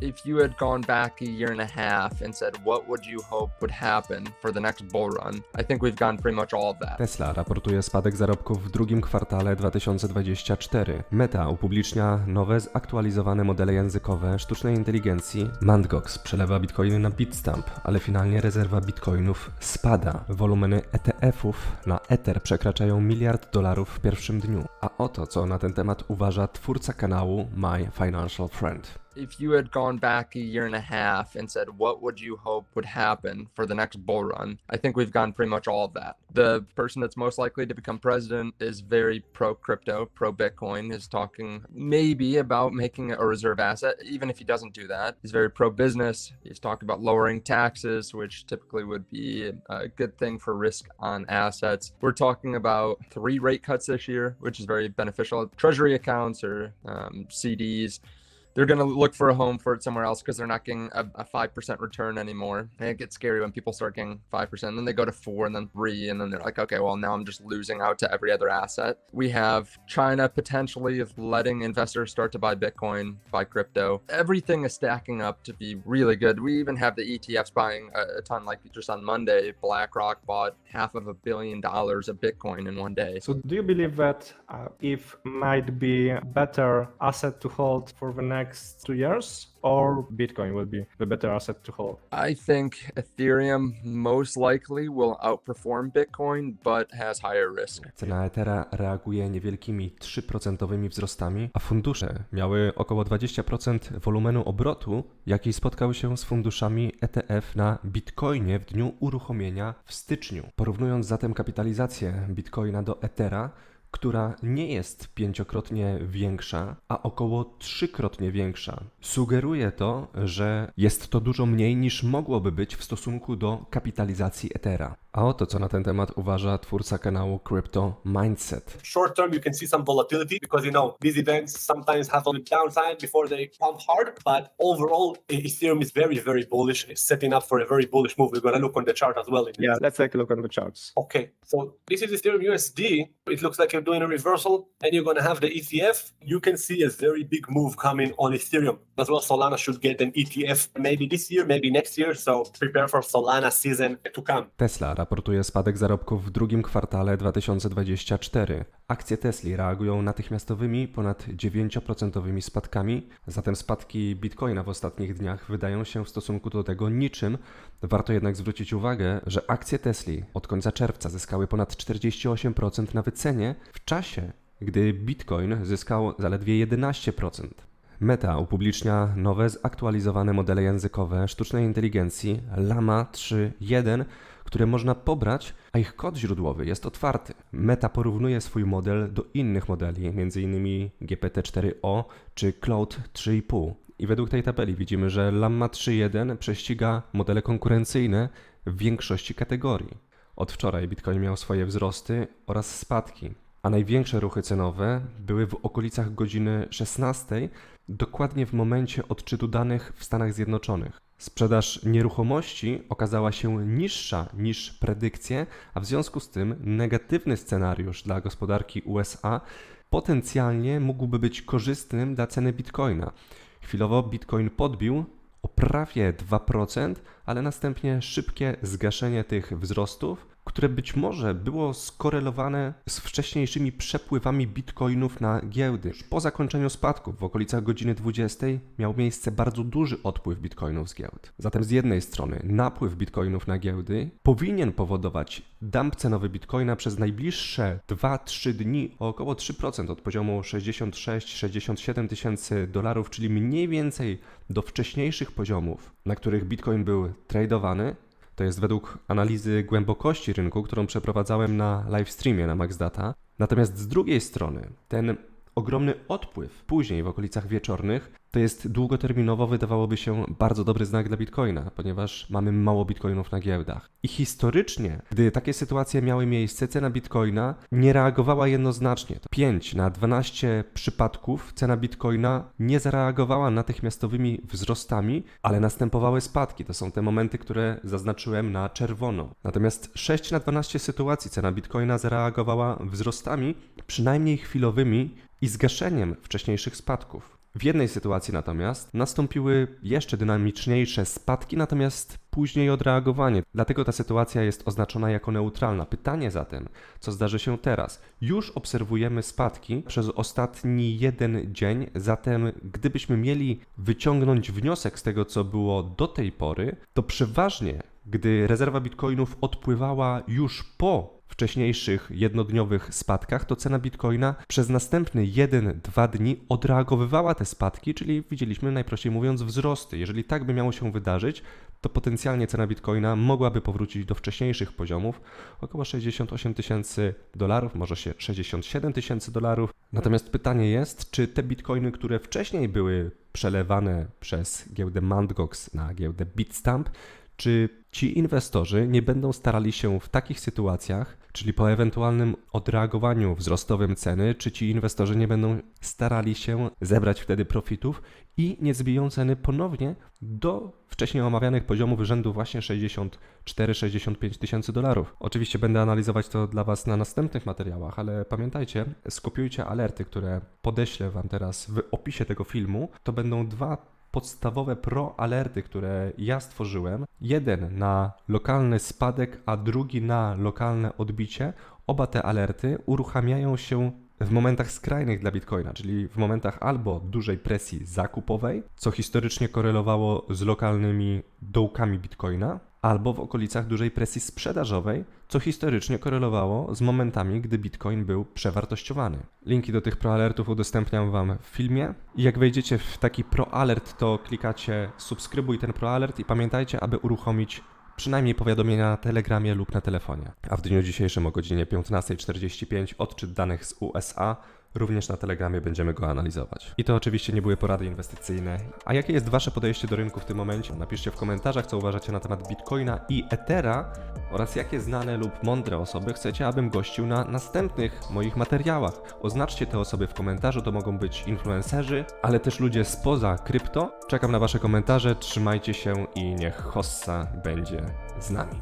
If you had gone back a year and a half and said, what would you hope would happen for the next bull run? I think we've gone pretty much all of that. Tesla raportuje spadek zarobków w drugim kwartale 2024. Meta upublicznia nowe, zaktualizowane modele językowe sztucznej inteligencji. Mandgox przelewa bitcoiny na Bitstamp, ale finalnie rezerwa bitcoinów spada. Wolumeny ETF-ów na Ether przekraczają miliard dolarów w pierwszym dniu. A oto co na ten temat uważa twórca kanału My Financial Friend. If you had gone back a year and a half and said, what would you hope would happen for the next bull run? I think we've gone pretty much all of that. The person that's most likely to become president is very pro crypto, pro Bitcoin, is talking maybe about making a reserve asset, even if he doesn't do that. He's very pro business. He's talking about lowering taxes, which typically would be a good thing for risk on assets. We're talking about three rate cuts this year, which is very beneficial. Treasury accounts or um, CDs they're going to look for a home for it somewhere else because they're not getting a, a 5% return anymore. And it gets scary when people start getting 5%, and then they go to 4 and then 3 and then they're like, okay, well now I'm just losing out to every other asset. We have China potentially letting investors start to buy Bitcoin, buy crypto. Everything is stacking up to be really good. We even have the ETFs buying a, a ton like just on Monday, BlackRock bought half of a billion dollars of Bitcoin in one day. So do you believe that uh, if might be a better asset to hold for the next two years or Bitcoin will be the better asset to hold? I think Ethereum most likely will outperform Bitcoin, but has higher risk. Cena Ethera reaguje niewielkimi 3% wzrostami, a fundusze miały około 20% wolumenu obrotu, jaki spotkał się z funduszami ETF na Bitcoinie w dniu uruchomienia w styczniu. Porównując zatem kapitalizację Bitcoina do Ethera, która nie jest pięciokrotnie większa, a około trzykrotnie większa. Sugeruje to, że jest to dużo mniej niż mogłoby być w stosunku do kapitalizacji Ethera. A oto co na ten temat uważa twórca kanału Crypto Mindset. short term you can see some volatility because you know these events sometimes have a downside before they pump hard but overall E- ethereum is very very bullish it's setting up for a very bullish move we're going to look on the chart as well Yeah, let's take a look on the charts. okay so this is ethereum usd it looks like you're doing a reversal and you're going to have the etf you can see a very big move coming on ethereum as well solana should get an etf maybe this year maybe next year so prepare for solana season to come Tesla raportuje spadek zarobków w drugim kwartale 2024. Akcje Tesli reagują natychmiastowymi ponad 9% spadkami, zatem spadki Bitcoina w ostatnich dniach wydają się w stosunku do tego niczym. Warto jednak zwrócić uwagę, że akcje Tesli od końca czerwca zyskały ponad 48% na wycenie, w czasie gdy Bitcoin zyskał zaledwie 11%. Meta upublicznia nowe, zaktualizowane modele językowe sztucznej inteligencji Lama 3.1, które można pobrać, a ich kod źródłowy jest otwarty. Meta porównuje swój model do innych modeli, m.in. GPT-4o czy Cloud 3.5. I według tej tabeli widzimy, że Llama 3.1 prześciga modele konkurencyjne w większości kategorii. Od wczoraj Bitcoin miał swoje wzrosty oraz spadki, a największe ruchy cenowe były w okolicach godziny 16, dokładnie w momencie odczytu danych w Stanach Zjednoczonych. Sprzedaż nieruchomości okazała się niższa niż predykcje, a w związku z tym negatywny scenariusz dla gospodarki USA potencjalnie mógłby być korzystnym dla ceny bitcoina. Chwilowo bitcoin podbił o prawie 2%, ale następnie szybkie zgaszenie tych wzrostów, które być może było skorelowane z wcześniejszymi przepływami bitcoinów na giełdy. Już po zakończeniu spadków w okolicach godziny 20 miał miejsce bardzo duży odpływ bitcoinów z giełd. Zatem z jednej strony napływ bitcoinów na giełdy powinien powodować dump cenowy bitcoina przez najbliższe 2-3 dni o około 3% od poziomu 66-67 tysięcy dolarów, czyli mniej więcej do wcześniejszych poziomów, na których bitcoin był tradowany. To jest według analizy głębokości rynku, którą przeprowadzałem na live streamie na MaxData. Natomiast z drugiej strony, ten ogromny odpływ później w okolicach wieczornych to jest długoterminowo wydawałoby się bardzo dobry znak dla Bitcoina, ponieważ mamy mało Bitcoinów na giełdach. I historycznie, gdy takie sytuacje miały miejsce, cena Bitcoina nie reagowała jednoznacznie. 5 na 12 przypadków cena Bitcoina nie zareagowała natychmiastowymi wzrostami, ale następowały spadki. To są te momenty, które zaznaczyłem na czerwono. Natomiast 6 na 12 sytuacji cena Bitcoina zareagowała wzrostami, przynajmniej chwilowymi, i zgaszeniem wcześniejszych spadków. W jednej sytuacji natomiast nastąpiły jeszcze dynamiczniejsze spadki, natomiast później odreagowanie. Dlatego ta sytuacja jest oznaczona jako neutralna. Pytanie zatem, co zdarzy się teraz? Już obserwujemy spadki przez ostatni jeden dzień, zatem gdybyśmy mieli wyciągnąć wniosek z tego, co było do tej pory, to przeważnie, gdy rezerwa bitcoinów odpływała już po wcześniejszych jednodniowych spadkach, to cena bitcoina przez następny 1-2 dni odreagowywała te spadki, czyli widzieliśmy najprościej mówiąc wzrosty. Jeżeli tak by miało się wydarzyć, to potencjalnie cena bitcoina mogłaby powrócić do wcześniejszych poziomów, około 68 tysięcy dolarów, może się 67 tysięcy dolarów. Natomiast pytanie jest, czy te bitcoiny, które wcześniej były przelewane przez giełdę Mt. Gox na giełdę Bitstamp, czy ci inwestorzy nie będą starali się w takich sytuacjach, czyli po ewentualnym odreagowaniu wzrostowym ceny, czy ci inwestorzy nie będą starali się zebrać wtedy profitów i nie zbiją ceny ponownie do wcześniej omawianych poziomów rzędu właśnie 64-65 tysięcy dolarów. Oczywiście będę analizować to dla Was na następnych materiałach, ale pamiętajcie, skopiujcie alerty, które podeślę Wam teraz w opisie tego filmu. To będą dwa podstawowe pro alerty, które ja stworzyłem. Jeden na lokalny spadek, a drugi na lokalne odbicie. Oba te alerty uruchamiają się w momentach skrajnych dla Bitcoina, czyli w momentach albo dużej presji zakupowej, co historycznie korelowało z lokalnymi dołkami Bitcoina, albo w okolicach dużej presji sprzedażowej, co historycznie korelowało z momentami, gdy Bitcoin był przewartościowany. Linki do tych proalertów udostępniam Wam w filmie. Jak wejdziecie w taki proalert, to klikacie subskrybuj ten proalert i pamiętajcie, aby uruchomić przynajmniej powiadomienia na Telegramie lub na telefonie. A w dniu dzisiejszym o godzinie 15.45 odczyt danych z USA. Również na Telegramie będziemy go analizować. I to oczywiście nie były porady inwestycyjne. A jakie jest Wasze podejście do rynku w tym momencie? Napiszcie w komentarzach, co uważacie na temat Bitcoina i Ethera oraz jakie znane lub mądre osoby chcecie, abym gościł na następnych moich materiałach. Oznaczcie te osoby w komentarzu, to mogą być influencerzy, ale też ludzie spoza krypto. Czekam na Wasze komentarze, trzymajcie się i niech Hossa będzie z nami.